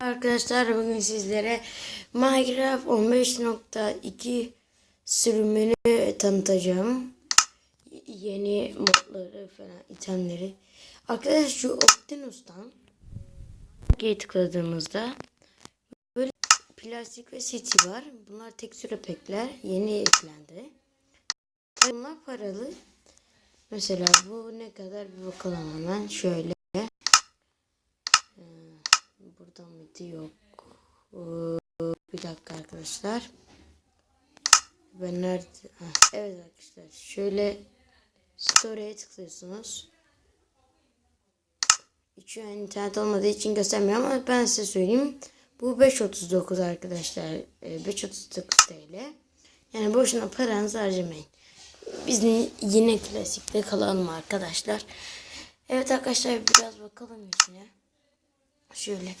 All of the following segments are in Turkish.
Arkadaşlar bugün sizlere Minecraft 15.2 sürümünü tanıtacağım. Yeni modları falan, itemleri. Arkadaşlar şu Optimus'tan G'ye tıkladığımızda böyle plastik ve city var. Bunlar tekstür efektler yeni eklendi. Bunlar paralı. Mesela bu ne kadar bir bakalım hemen şöyle. Burada mıydı? Yok. Ee, Bir dakika arkadaşlar. Ben nerede? Heh, evet arkadaşlar. Şöyle story'e tıklıyorsunuz. Hiç internet olmadığı için göstermiyor ama ben size söyleyeyim. Bu 5.39 arkadaşlar. Ee, 5.39 TL. Yani boşuna paranızı harcamayın. Biz yine klasikte kalalım arkadaşlar. Evet arkadaşlar biraz bakalım içine. Şöyle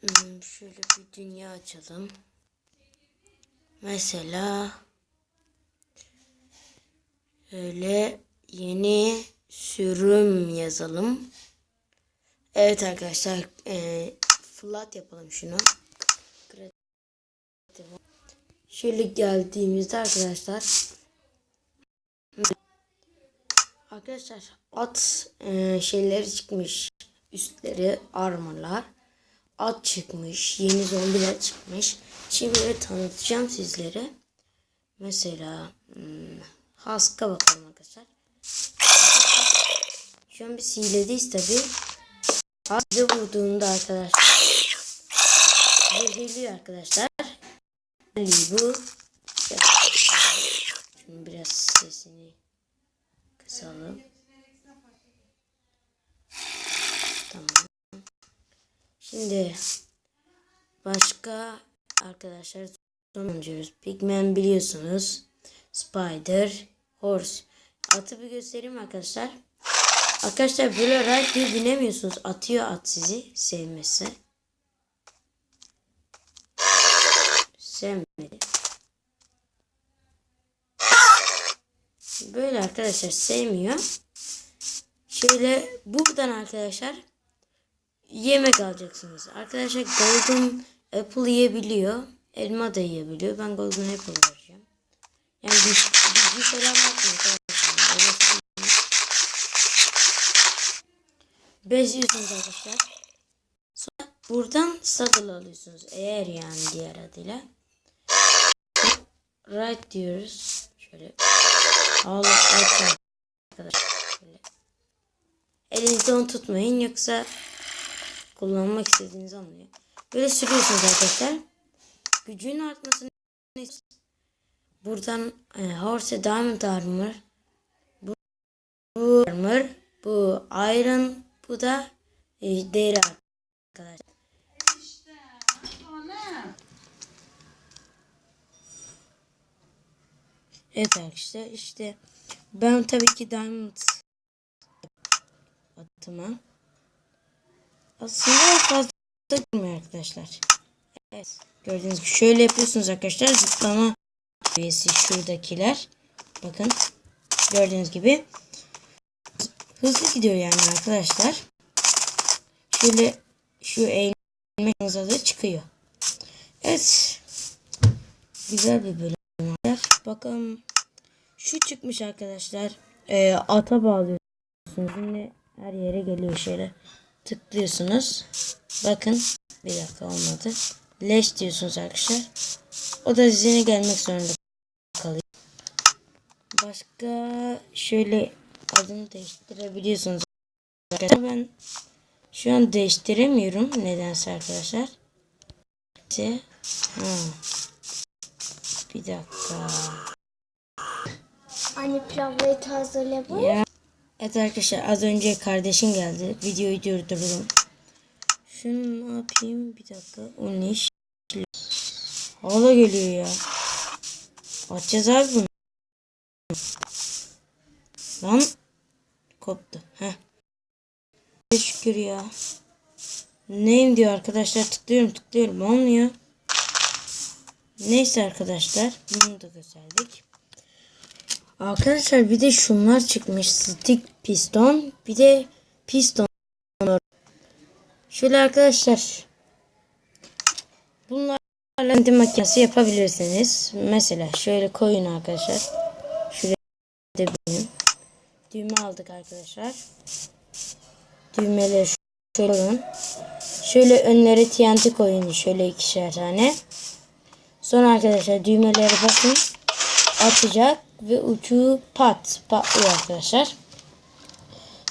hmm, şöyle bir dünya açalım. Mesela öyle yeni sürüm yazalım. Evet arkadaşlar e, flat yapalım şunu. Şöyle geldiğimizde arkadaşlar Arkadaşlar at e, şeyleri çıkmış. Üstleri armorlar. At çıkmış. Yeni zombiler çıkmış. Şimdi tanıtacağım sizlere. Mesela hmm, Hask'a bakalım arkadaşlar. Şu an biz hiledeyiz tabi. Hask bize vurduğunda arkadaşlar. Zehirliyor arkadaşlar. Bu. Şimdi biraz sesini kısalım. Tamam. Şimdi başka arkadaşlar sonuncuyoruz. Pigman biliyorsunuz. Spider, Horse. Atı bir göstereyim arkadaşlar. Arkadaşlar böyle rahat diye binemiyorsunuz. Atıyor at sizi sevmezse. Sevmedi. Böyle arkadaşlar sevmiyor. Şöyle buradan arkadaşlar yemek alacaksınız. Arkadaşlar golden apple yiyebiliyor. Elma da yiyebiliyor. Ben golden apple vereceğim. Yani gücü falan bakmıyor arkadaşlar. Öyle söyleyeyim. Beziyorsunuz arkadaşlar. Sonra buradan saddle alıyorsunuz. Eğer yani diğer adıyla. Right diyoruz. Şöyle. Al aç arkadaşlar. Şöyle. Elinizde onu tutmayın yoksa kullanmak istediğinizi anlıyor. Böyle sürüyorsunuz arkadaşlar. Gücün artmasını buradan e, Horse Diamond Armor bu, bu armor bu iron bu da e, deri arkadaşlar. Evet arkadaşlar işte ben tabii ki Diamond atıma aslında fazla girmiyor arkadaşlar. Evet gördüğünüz gibi şöyle yapıyorsunuz arkadaşlar zıplama üyesi şuradakiler bakın gördüğünüz gibi hızlı gidiyor yani arkadaşlar. Şöyle şu eğilme da çıkıyor. Evet güzel bir bölüm. Bakalım şu çıkmış arkadaşlar. Ee, ata bağlıyorsunuz. Şimdi her yere geliyor şöyle. Tıklıyorsunuz. Bakın bir dakika olmadı. Leş diyorsunuz arkadaşlar. O da zine gelmek zorunda kalıyor. Başka şöyle adını değiştirebiliyorsunuz. Arkadaşlar ben şu an değiştiremiyorum. Nedense arkadaşlar. Ha. Bir dakika. Anne hazırla bu. Ya. Evet arkadaşlar az önce kardeşim geldi. Videoyu durdurdum. Şunu ne yapayım? Bir dakika. O ne iş? Hala geliyor ya. Açacağız abi bunu. Lan. Koptu. Heh. Şükür ya. Neyim diyor arkadaşlar. Tıklıyorum tıklıyorum. Olmuyor. Neyse arkadaşlar. Bunu da gösterdik. Arkadaşlar bir de şunlar çıkmış. Stick piston. Bir de piston. Şöyle arkadaşlar. Bunlarla kendi makinesi yapabilirsiniz. Mesela şöyle koyun arkadaşlar. Şuraya da benim. Düğme aldık arkadaşlar. Düğmeleri şöyle koyun. Şöyle önlere TNT koyun. Şöyle ikişer tane. Sonra arkadaşlar düğmeleri basın. Atacak ve ucu pat patlıyor arkadaşlar.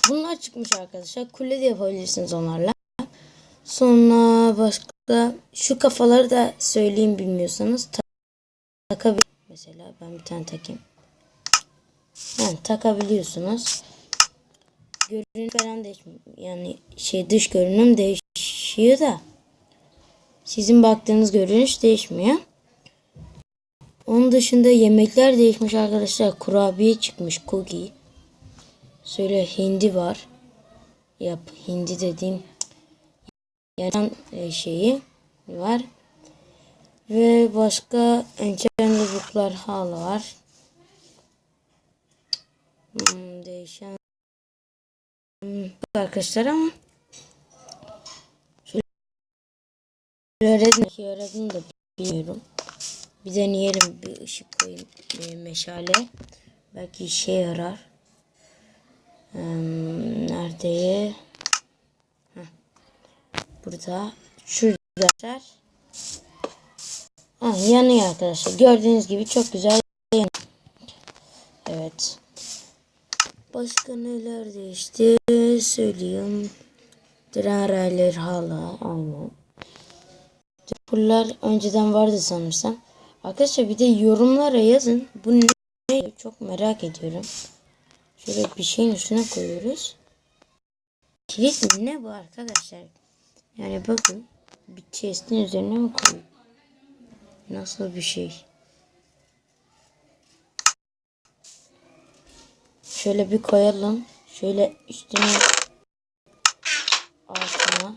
Bunlar çıkmış arkadaşlar. Kule de yapabilirsiniz onlarla. Sonra başka şu kafaları da söyleyeyim bilmiyorsanız ta- takabilir. Mesela ben bir tane takayım. Yani takabiliyorsunuz. Görünüm falan değişmiyor. Yani şey dış görünüm değişiyor da sizin baktığınız görünüş değişmiyor. Onun dışında yemekler değişmiş arkadaşlar. Kurabiye çıkmış. Cookie. Söyle hindi var. Yap hindi dediğim yani e, şeyi var. Ve başka enchanted booklar hala var. Hmm, değişen Hmm, arkadaşlar ama şöyle öğretmen öğretmen da bilmiyorum. Bir deneyelim bir ışık koyayım e, meşale. Belki işe yarar. Hmm, nerede? Heh. Burada. Şurada arkadaşlar. Ha, yanıyor arkadaşlar. Gördüğünüz gibi çok güzel yanıyor. Evet. Başka neler değişti söyleyeyim. Tren hala aynı. Bunlar önceden vardı sanırsam. Arkadaşlar bir de yorumlara yazın. Bu ne? Çok merak ediyorum. Şöyle bir şeyin üstüne koyuyoruz. Kilit? Ne bu arkadaşlar? Yani bakın. Bir chest'in üzerine mi koyuyor? Nasıl bir şey? Şöyle bir koyalım. Şöyle üstüne altına.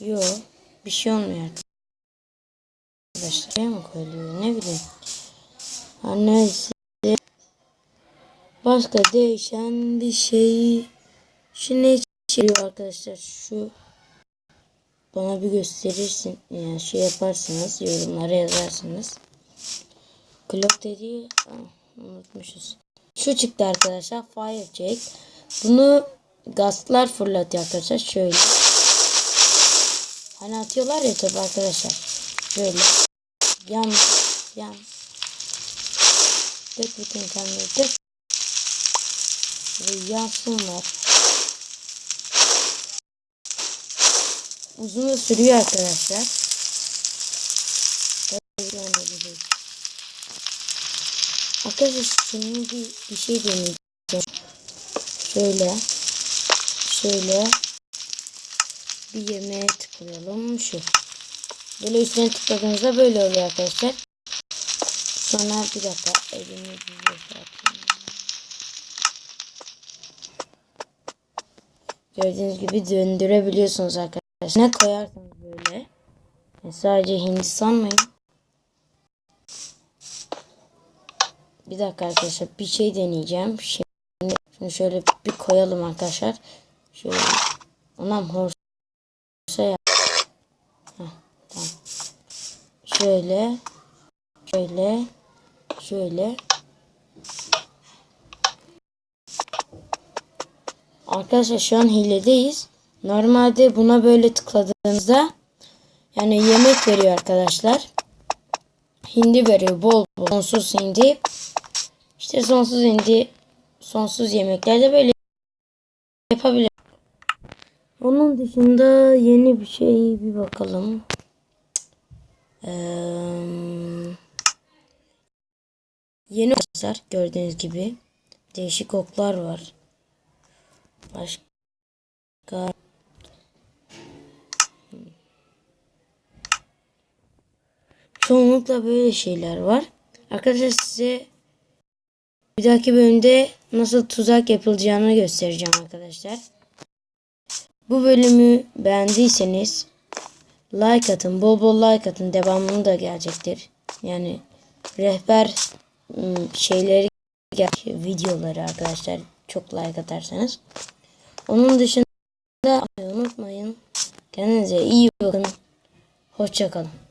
Yok. Bir şey olmuyor arkadaşlar. Şuraya mı koyuluyor? Ne bileyim. Her neyse. Başka değişen bir şey. Ne içeriyor arkadaşlar? Şu bana bir gösterirsin. Yani şey yaparsınız. Yorumlara yazarsınız. Clock dediği ah, unutmuşuz. Şu çıktı arkadaşlar. Fire Jack. Bunu gazlar fırlatıyor arkadaşlar. Şöyle. Hani atıyorlar ya tabi arkadaşlar. Böyle. Yan. Yan. Dök bütün kendini dök. Ve yansınlar. Uzun da sürüyor arkadaşlar. Arkadaşlar şimdi bir, bir şey deneyeceğim. Şöyle. Şöyle. Bir yemeğe tıklayalım. Şu. Böyle üstüne tıkladığınızda böyle oluyor arkadaşlar. Sonra bir dakika elimi bir boşaltayım. Gördüğünüz gibi döndürebiliyorsunuz arkadaşlar. Ne koyarsanız böyle. Yani sadece hindi sanmayın. Bir dakika arkadaşlar bir şey deneyeceğim. Şimdi şunu şöyle bir koyalım arkadaşlar. Şöyle. Onam horsa yap. Heh, tamam. Şöyle. Şöyle. Şöyle. Arkadaşlar şu an hiledeyiz. Normalde buna böyle tıkladığınızda yani yemek veriyor arkadaşlar. Hindi veriyor bol bol. Sonsuz hindi. İşte sonsuz hindi sonsuz yemeklerde böyle yapabilir. Onun dışında yeni bir şey bir bakalım. Ee, yeni oklar gördüğünüz gibi değişik oklar var. Başka Çoğunlukla böyle şeyler var. Arkadaşlar size bir dahaki bölümde nasıl tuzak yapılacağını göstereceğim arkadaşlar. Bu bölümü beğendiyseniz like atın. Bol bol like atın. Devamını da gelecektir. Yani rehber ım, şeyleri videoları arkadaşlar çok like atarsanız. Onun dışında unutmayın. Kendinize iyi bakın. Hoşçakalın.